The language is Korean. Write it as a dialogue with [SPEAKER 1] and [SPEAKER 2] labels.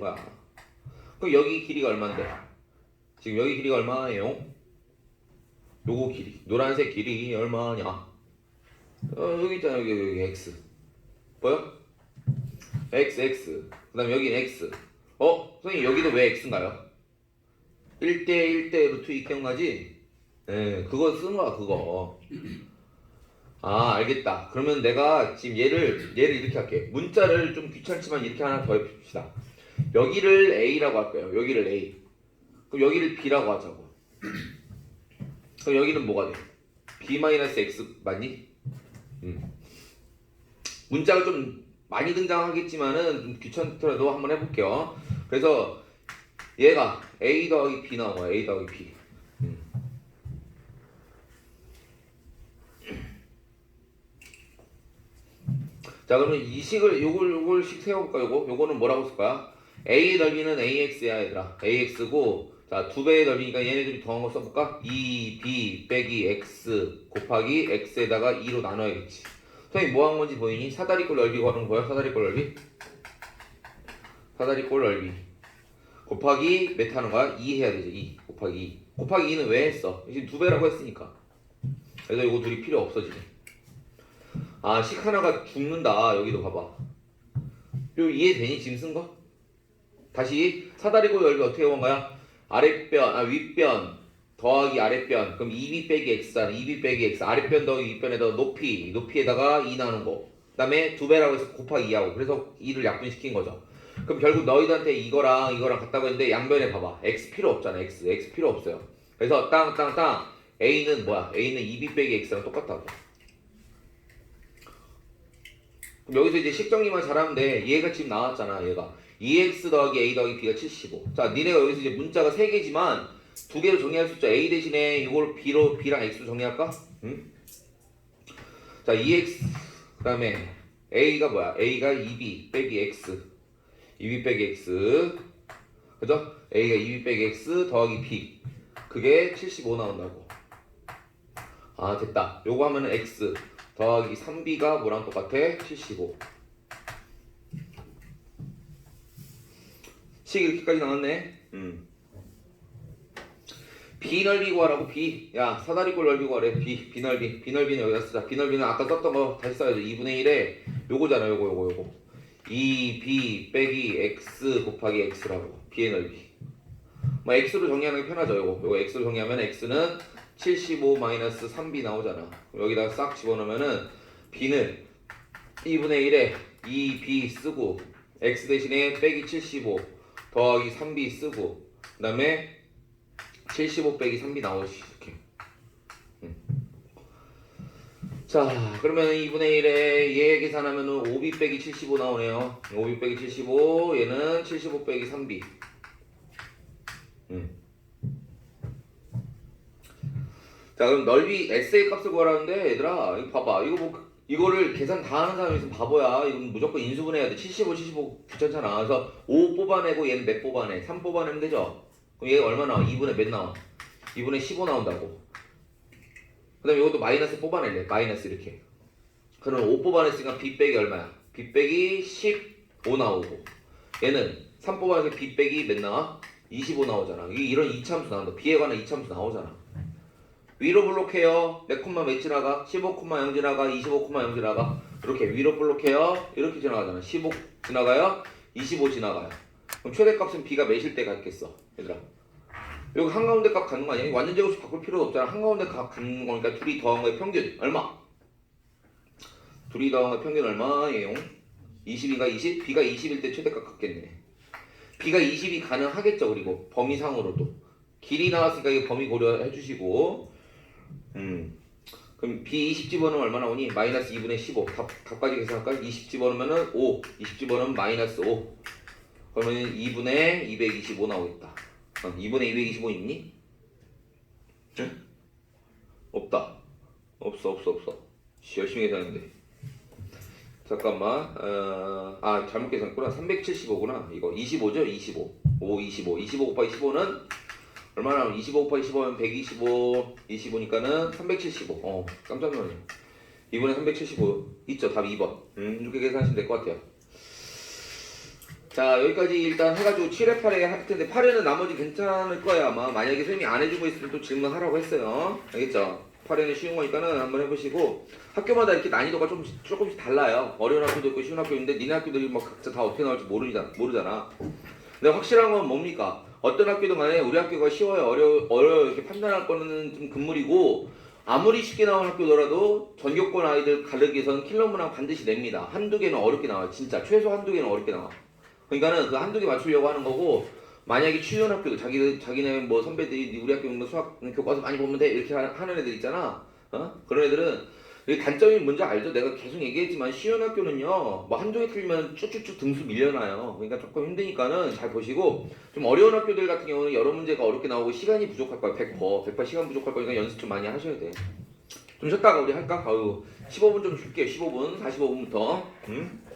[SPEAKER 1] 거야. 그럼 여기 길이가 얼마인데? 지금 여기 길이가 얼마예요? 요거 길이 노란색 길이 얼마냐? 어, 여기 있잖아 여기 여기 x 보여? x x 그 다음 여기는 x 어 선생님 여기도 왜 x인가요? 1대 1대 루트 2 기억나지? 예 그거 쓴 거야 그거 아 알겠다 그러면 내가 지금 얘를 얘를 이렇게 할게 문자를 좀 귀찮지만 이렇게 하나 더 해봅시다 여기를 a라고 할 거예요 여기를 a 그럼 여기를 b라고 하자고 그럼 여기는 뭐가 돼? b-x 맞니? 음. 문자가 좀 많이 등장하겠지만은 좀 귀찮더라도 한번 해볼게요. 그래서 얘가 a 더하기 b 나온 거야. a 더하기 b. 음. 자 그러면 이 식을 요걸 요걸 식 세워볼까 요거 요거는 뭐라고 쓸 거야? A 넓이는 ax야 얘들아 ax고 자 두 배의 넓이니까 얘네들이 더한 거 써볼까? 2b 빼기 x 곱하기 x에다가 2로 나눠야겠지 선생님 뭐 한 건지 보이니? 사다리꼴 넓이 구하는 거야 사다리꼴 넓이? 사다리꼴 넓이 곱하기 몇 하는 거야? 2 해야 되죠 2 곱하기 2 곱하기 2는 왜 했어? 지금 두 배라고 했으니까 그래서 이거 둘이 필요 없어지네 아, 식 하나가 죽는다. 여기도 봐봐. 요 이해되니? 지금 쓴 거? 다시 사다리고 넓이 어떻게 본 거야? 아랫변, 아, 윗변 더하기 아랫변. 그럼 2b 빼기 x잖아. 2b 빼기 x. 아랫변 더하기 윗변에다 높이. 높이에다가 2 나누는 거. 그 다음에 두 배라고 해서 곱하기 2하고. 그래서 2를 약분시킨 거죠. 그럼 결국 너희들한테 이거랑 이거랑 같다고 했는데 양변에 봐봐. x 필요 없잖아. x. x 필요 없어요. 그래서 땅, 땅, 땅. a는 뭐야? a는 2b 빼기 x랑 똑같다고. 그럼 여기서 이제 식 정리만 잘하면 돼. 얘가 지금 나왔잖아, 얘가. 2x 더하기 a 더하기 b가 75. 자, 니네가 여기서 이제 문자가 3개지만 두 개로 정리할 수 있죠. a 대신에 이걸 b로, b랑 x로 정리할까? 응? 자, 2x, 그 다음에 a가 뭐야? a가 2b 빼기 x. 2b 빼기 x. 그죠? a가 2b 빼기 x 더하기 b. 그게 75 나온다고. 아, 됐다. 요거 하면은 x. 더하기 3b가 뭐랑 똑같아? 75. 식 이렇게까지 나왔네. 음. B 넓이 구하라고 B. 야 사다리꼴 넓이 구하래. B. B 넓이. B 넓이는 여기다 쓰자. B 넓이는 아까 썼던 거 다시 써야죠. 2분의 1에 요거잖아. 요거 요거 요거. 2B 빼기 X 곱하기 X라고. B의 넓이. 뭐 X로 정리하는 게 편하죠. 요거. 요거 X로 정리하면 X는 75 마이너스 3b 나오잖아. 여기다 싹 집어넣으면은 b는 2분의 1에 2b 쓰고 x 대신에 빼기 75 더하기 3b 쓰고 그 다음에 75 빼기 3b 나오시 이렇게. 음. 자 그러면 2분의 1에 얘 계산하면 은 5b 빼기 75 나오네요. 5b 빼기 75 얘는 75 빼기 3b. 자 그럼 넓이 SA 값을 구하라는데 얘들아 이거 봐봐. 이거 뭐 이거를 계산 다 하는 사람이 있으면 바보야. 이건 무조건 인수분해야 돼. 75, 75 귀찮잖아. 그래서 5 뽑아내고 얘는 몇 뽑아내? 3 뽑아내면 되죠? 그럼 얘가 얼마 나와? 2분의 몇 나와? 2분의 15 나온다고. 그 다음에 이것도 마이너스 뽑아낼래. 마이너스 이렇게. 그럼 5 뽑아냈으니까 B 빼기 얼마야? B 빼기 15 나오고. 얘는 3 뽑아내서 B 빼기 몇 나와? 25 나오잖아. 이 이런 이참수 나온다. B에 관한 이참수 나오잖아 위로 블록해요. 몇 콤마 몇 지나가? 15 콤마 0 지나가? 25 콤마 0 지나가? 이렇게 위로 블록해요. 이렇게 지나가잖아. 15 지나가요? 25 지나가요. 그럼 최대값은 b가 몇일 때 갖겠어? 얘들아. 여기 한가운데 값 갖는 거 아니야? 완전 제곱식 바꿀 필요도 없잖아. 한가운데 값 갖는 거니까 둘이 더한 거의 평균 얼마? 둘이 더한 거의 평균 얼마예요? 20인가 20? b가 20일 때 최대값 갖겠네. b가 20이 가능하겠죠. 그리고 범위상으로도. 길이 나왔으니까 이거 범위 고려해 주시고 음. 그럼 B 20 집어넣으면 얼마 나오니? 마이너스 2분의 15. 답, 답까지 계산할까? 20 집어넣으면 5. 20 집어넣으면 마이너스 5. 그러면 2분의 225 나오겠다. 어, 2분의 225 있니? 응? 없다. 없어, 없어, 없어. 씨, 열심히 계산했는데. 잠깐만. 어, 아, 잘못 계산했구나. 375구나. 이거 25죠? 25. 5, 25. 25 곱하기 15는 얼마나 25 곱하기 15면 125 25니까는 375 어, 깜짝 놀라네. 2분의 375 있죠? 답 2번. 음, 이렇게 계산하시면 될 것 같아요. 자 여기까지 일단 해가지고 7회 8회 할 텐데 8회는 나머지 괜찮을 거야 아마. 만약에 선생님이 안 해주고 있으면 또 질문하라고 했어요. 알겠죠? 8회는 쉬운 거니까는 한번 해보시고 학교마다 이렇게 난이도가 조금씩, 조금씩 달라요. 어려운 학교도 있고 쉬운 학교 있는데 니네 학교들이 막 각자 다 어떻게 나올지 모르잖아. 근데 확실한 건 뭡니까? 어떤 학교든 간에 우리 학교가 쉬워요 어려 어려워 이렇게 판단할 거는 좀 금물이고 아무리 쉽게 나온 학교더라도 전교권 아이들 가르기에서는 킬러 문항 반드시 냅니다. 한두 개는 어렵게 나와요 진짜 최소 한두 개는 어렵게 나와. 그러니까는 그 한두 개 맞추려고 하는 거고 만약에 취준 학교 자기 자기네 뭐 선배들이 우리 학교 뭐 수학 교과서 많이 보면 돼? 이렇게 하- 하는 애들 있잖아. 어? 그런 애들은 이 단점이 뭔지 알죠? 내가 계속 얘기했지만 쉬운 학교는요 뭐 한쪽에 틀리면 쭉쭉쭉 등수 밀려나요 그러니까 조금 힘드니까는 잘 보시고 좀 어려운 학교들 같은 경우는 여러 문제가 어렵게 나오고 시간이 부족할 거예요 100% 100% 시간 부족할 거니까 연습 좀 많이 하셔야 돼요 좀 쉬었다가 우리 할까? 아유 15분 좀 줄게요 15분 45분부터 응? 음?